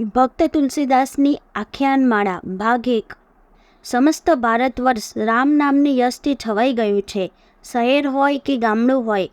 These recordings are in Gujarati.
ભક્ત તુલસીદાસની આખ્યાનમાળા ભાગ એક. સમસ્ત ભારત વર્ષ રામ નામની યશથી છવાઈ ગયું છે. શહેર હોય કે ગામડું હોય,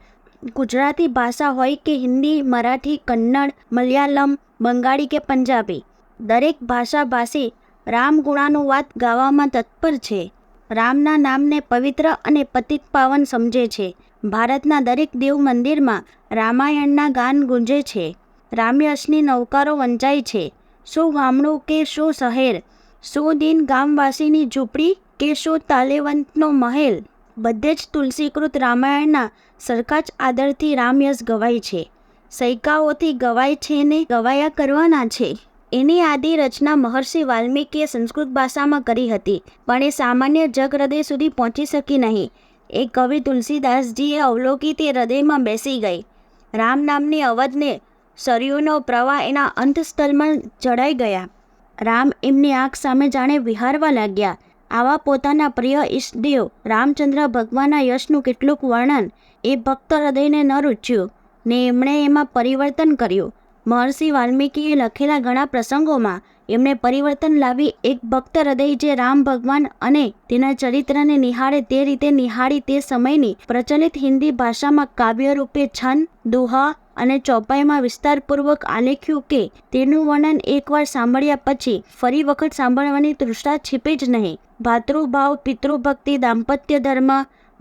ગુજરાતી ભાષા હોય કે હિન્દી, મરાઠી, કન્નડ, મલયાલમ, બંગાળી કે પંજાબી, દરેક ભાષાભાષી રામ ગુણાનુવાદ ગાવામાં તત્પર છે. રામના નામને પવિત્ર અને પતિત પાવન સમજે છે. ભારતના દરેક દેવ મંદિરમાં રામાયણના ગાન ગુંજે છે. રામયશની નૌકારો વંચાય છે. શું વામણું કે શું શહેર શું દિન ગામવાસીની ઝૂંપડી કે શું તાલેવંતનો મહેલ? બધે જ તુલસીકૃત રામાયણના સરખા જ આદરથી રામયશ ગવાય છે. સૈકાઓથી ગવાય છે ને ગવાયા કરવાના છે. એની આદિ રચના મહર્ષિ વાલ્મીકીએ સંસ્કૃત ભાષામાં કરી હતી, પણ એ સામાન્ય જગ હૃદય સુધી પહોંચી શકી નહીં. એ કવિ તુલસીદાસજીએ અવલોકી તે હૃદયમાં બેસી ગઈ. રામ નામની અવધને સરયુનો પ્રવાહ એના અંતસ્થલમાં જડાઈ ગયા. રામ એમની આંખ સામે જાણે વિહારવા લાગ્યા. આવા પોતાના પ્રિય ઈષ્ટદેવ રામચંદ્ર ભગવાનના યશનું કેટલુંક વર્ણન એ ભક્ત હૃદયને ન રૂચ્યું. ને એમણે એમાં પરિવર્તન કર્યું. મહર્ષિ વાલ્મીકીએ લખેલા ઘણા પ્રસંગોમાં એમણે પરિવર્તન લાવી એક ભક્ત હૃદય જે રામ ભગવાન અને તેના ચરિત્રને નિહાળે તે રીતે નિહાળી તે સમયની પ્રચલિત હિન્દી ભાષામાં કાવ્ય રૂપે છંદ દોહા અને ચોપાઈમાં વિસ્તારપૂર્વક આલેખ્યું કે તેનું વર્ણન એકવાર સાંભળ્યા પછી ફરી વખત સાંભળવાની તૃષ્ણા છીપે જ નહીં. ભાતૃભાવ, પિતૃભક્તિ, દાંપત્ય ધર્મ,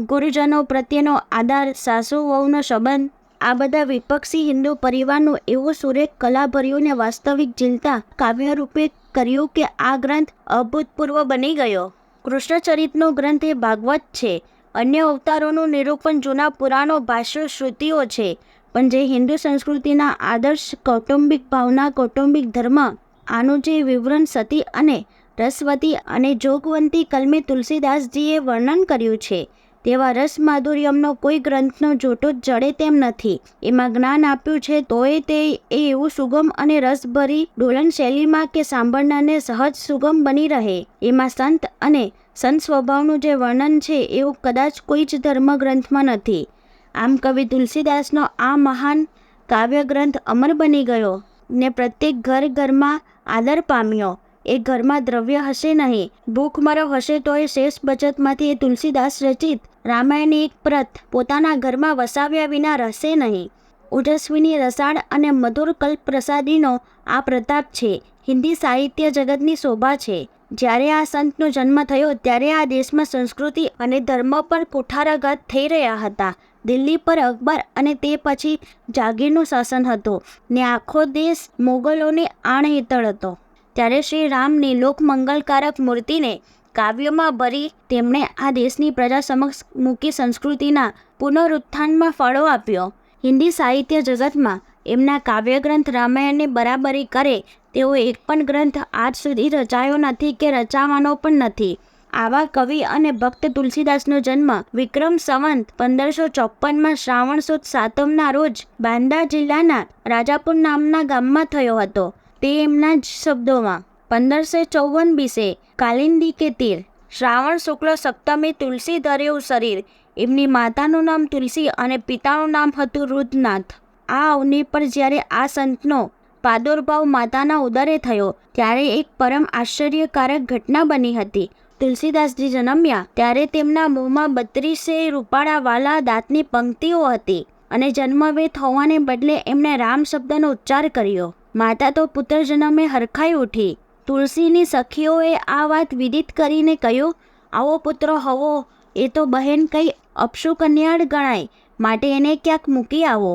ગુરુજનો પ્રત્યેનો આદર સાસુ વહુનો સંબંધ, આ બધા વિપક્ષી હિન્દુ પરિવારનું એવો સુરેખ કલાભર્યું ને વાસ્તવિક ઝીલતા કાવ્યરૂપે કર્યું કે આ ગ્રંથ અભૂતપૂર્વ બની ગયો. કૃષ્ણચરિતનો ગ્રંથ એ ભાગવત છે. અન્ય અવતારોનું નિરૂપણ જૂના પુરાણો, ભાષ્યો, શ્રુતિઓ છે. પણ જે હિન્દુ સંસ્કૃતિના આદર્શ કૌટુંબિક ભાવના, કૌટુંબિક ધર્મ આનું જે વિવરણ સતી અને રસવતી અને જોગવંતી કલમે તુલસીદાસજીએ વર્ણન કર્યું છે. તેવા રસ માધુર્યમનો કોઈ ગ્રંથનો જોટો જડે તેમ નથી. એમાં જ્ઞાન આપ્યું છે તોય તે એ એવું સુગમ અને રસભરી ડોલન શૈલીમાં કે સાંભળનારને સહજ સુગમ બની રહે. એમાં સંત અને સંત સ્વભાવનું જે વર્ણન છે એવું કદાચ કોઈ જ ધર્મ ગ્રંથમાં નથી. આમ કવિ તુલસીદાસનો આ મહાન કાવ્ય ગ્રંથ અમર બની ગયો ને પ્રત્યેક ઘર ઘરમાં આદર પામ્યો. એ ઘરમાં દ્રવ્ય હશે નહીં. ભૂખમરો હશે તો એ શેષ બચતમાંથી એ તુલસીદાસ રચિત. રામાયણની એક પ્રત પોતાના ઘરમાં વસાવ્યા વિના રહેશે નહીં. ઓજસ્વીની રસાળ અને મધુર કલ્પ પ્રસાદીનો આ પ્રતાપ છે. હિન્દી સાહિત્ય જગતની શોભા છે. જ્યારે આ સંતનો જન્મ થયો ત્યારે આ દેશમાં સંસ્કૃતિ અને ધર્મ પર કુઠારાઘાત થઈ રહ્યા હતા. દિલ્હી પર અકબર અને તે પછી જાગીરનું શાસન હતું ને આખો દેશ મોગલોની આણ હેઠળ હતો. ત્યારે શ્રી રામની લોકમંગલકારક મૂર્તિને કાવ્યોમાં ભરી તેમણે આ દેશની પ્રજા સમક્ષ મૂકી સંસ્કૃતિના પુનરુત્થાનમાં ફળો આપ્યો. હિન્દી સાહિત્ય જગતમાં એમના કાવ્યગ્રંથ રામાયણની બરાબરી કરે તેવો એક પણ ગ્રંથ આજ સુધી રચાયો નથી કે રચાવાનો પણ નથી. આવા કવિ અને ભક્ત તુલસીદાસનો જન્મ વિક્રમ સંવંત પંદરસો ચોપનમાં શ્રાવણ સુદ સાતમના રોજ બાંદા જિલ્લાના રાજાપુર નામના ગામમાં થયો હતો. તે એમના જ શબ્દોમાં, પંદરસો ચોવન બીસે કાલિંદી કે તીર, શ્રાવણ શુક્લ સપ્તમી તુલસી ધર્યું શરીર, એમની માતાનું નામ તુલસી અને પિતાનું નામ હતું રુદ્રનાથ. આ અવની પર જ્યારે આ સંતનો પ્રાદુર્ભાવ માતાના ઉદરે થયો, ત્યારે એક પરમ આશ્ચર્યકારક ઘટના બની હતી. તુલસીદાસજી જન્મ્યા ત્યારે તેમના મોંમાં બત્રીસે રૂપાળાવાલા દાંતની પંક્તિઓ હતી અને જન્મવે થવાને બદલે એમણે રામ શબ્દનો ઉચ્ચાર કર્યો. માતા તો પુત્ર જન્મે હરખાઈ ઉઠી. તુલસીની સખીઓએ આ વાત વિદિત કરીને કહ્યું, આવો પુત્ર હવો, એ તો બહેન કંઈ અપશુકન્યાળ ગણાય, માટે એને ક્યાંક મૂકી આવો.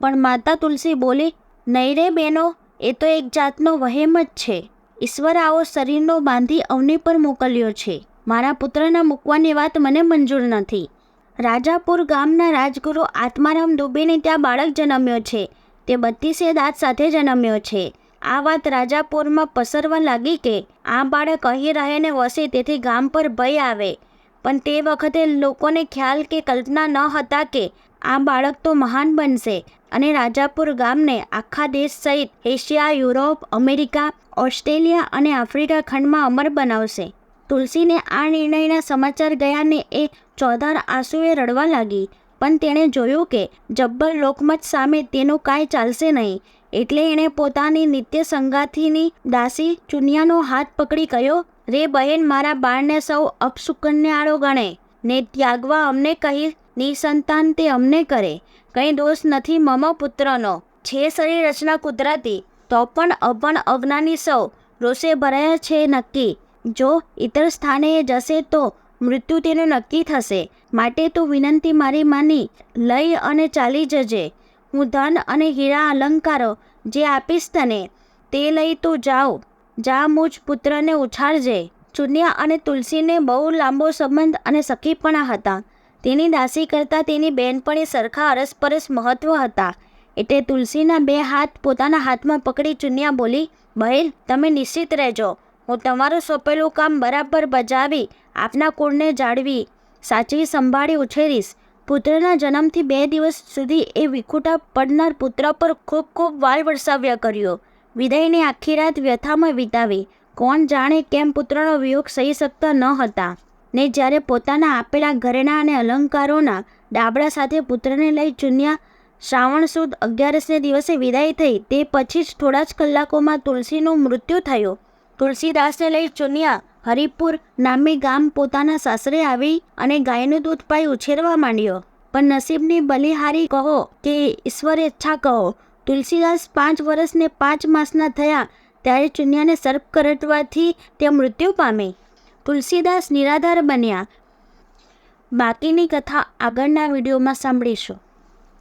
પણ માતા તુલસી બોલી, નહીં રે બહેનો એ તો એક જાતનો વહેમ જ છે. ઈશ્વર આવો શરીરનો બાંધી અવની પર મોકલ્યો છે. મારા પુત્રને મૂકવાની વાત મને મંજૂર નથી. રાજાપુર ગામના રાજગુરુ આત્મારામ દુબેને ત્યાં બાળક જન્મ્યો છે. તે બત્તીસે દાંત સાથે જન્મ્યો છે. આ વાત રાજાપુરમાં પસરવા લાગી કે આ બાળક અહીં રહે ને વસે તેથી ગામ પર ભય આવે. પણ તે વખતે લોકોને ખ્યાલ કે કલ્પના ન હતા કે આ બાળક તો મહાન બનશે. અને રાજાપુર ગામને આખા દેશ સહિત એશિયા, યુરોપ, અમેરિકા, ઓસ્ટ્રેલિયા અને આફ્રિકા ખંડમાં અમર બનાવશે. તુલસીને આ નિર્ણયના સમાચાર ગયાને એ ચોધાર આંસુએ રડવા લાગી, પણ તેણે જોયું કે જબ્બર લોકમત સામે તેનું કાંઈ ચાલશે નહીં. એટલે એણે પોતાની નિત્ય સંગાથીની દાસી ચુનિયાનો હાથ પકડી કહ્યો, રે બહેન, મારા બાળને સૌ અપસુકન્યાળો ગણે. ને ત્યાગવા અમને કહી, નિસંતાન તે અમને કરે. કંઈ દોષ નથી મમ પુત્રનો. છે શરીર રચના કુદરતી, તો પણ અપણ અજ્ઞાની સૌ રોષે ભરાય છે નક્કી. જો ઇતર સ્થાને જશે તો મૃત્યુ તેનું નક્કી થશે. માટે તું વિનંતી મારી માની, લઈ અને ચાલી જજે. હું ધન અને હીરા અલંકારો જે આપીશ તને, તે લઈ તું જાઓ જા મુજ પુત્રને ઉછાળજે. ચુન્યા અને તુલસીને બહુ લાંબો સંબંધ અને સખીપણા હતા. તેની દાસી કરતાં તેની બહેનપણે સરખા અરસપરસ મહત્વ હતા. એટલે તુલસીના બે હાથ પોતાના હાથમાં પકડી ચુન્યા બોલી, બહેન, તમે નિશ્ચિત રહેજો. હું તમારું સોંપેલું કામ બરાબર બજાવી, આપના કુળને જાળવી સાચવી સંભાળી ઉછેરીશ. પુત્રના જન્મથી બે દિવસ સુધી એ વિખુટા પડનાર પુત્ર પર ખૂબ ખૂબ વાલ વરસાવ્યા કર્યો. વિદાયની આખી રાત વ્યથામાં વિતાવી. કોણ જાણે કેમ પુત્રનો વિયોગ સહી શકતા ન હતા. ને જ્યારે પોતાના આપેલા ઘરેણા અને અલંકારોના ડાબડા સાથે પુત્રને લઈ ચુન્યા શ્રાવણ સુદ અગિયારસને દિવસે વિદાય થઈ, તે પછી જ થોડા જ કલાકોમાં તુલસીનું મૃત્યુ થયું. તુલસીદાસને લઈ ચુન્યા હરિપુર નામી ગામ પોતાના સાસરે આવી અને ગાયનું દૂધ પાઈ ઉછેરવા માંડ્યો. પણ નસીબની બલિહારી કહો કે ઈશ્વર ઈચ્છા કહો. તુલસીદાસ પાંચ વર્ષને પાંચ માસના થયા, ત્યારે ચુન્યાને સર્પ કરટવાથી તે મૃત્યુ પામી. તુલસીદાસ નિરાધાર બન્યા. બાકીની કથા આગળના વિડીયોમાં સાંભળીશું.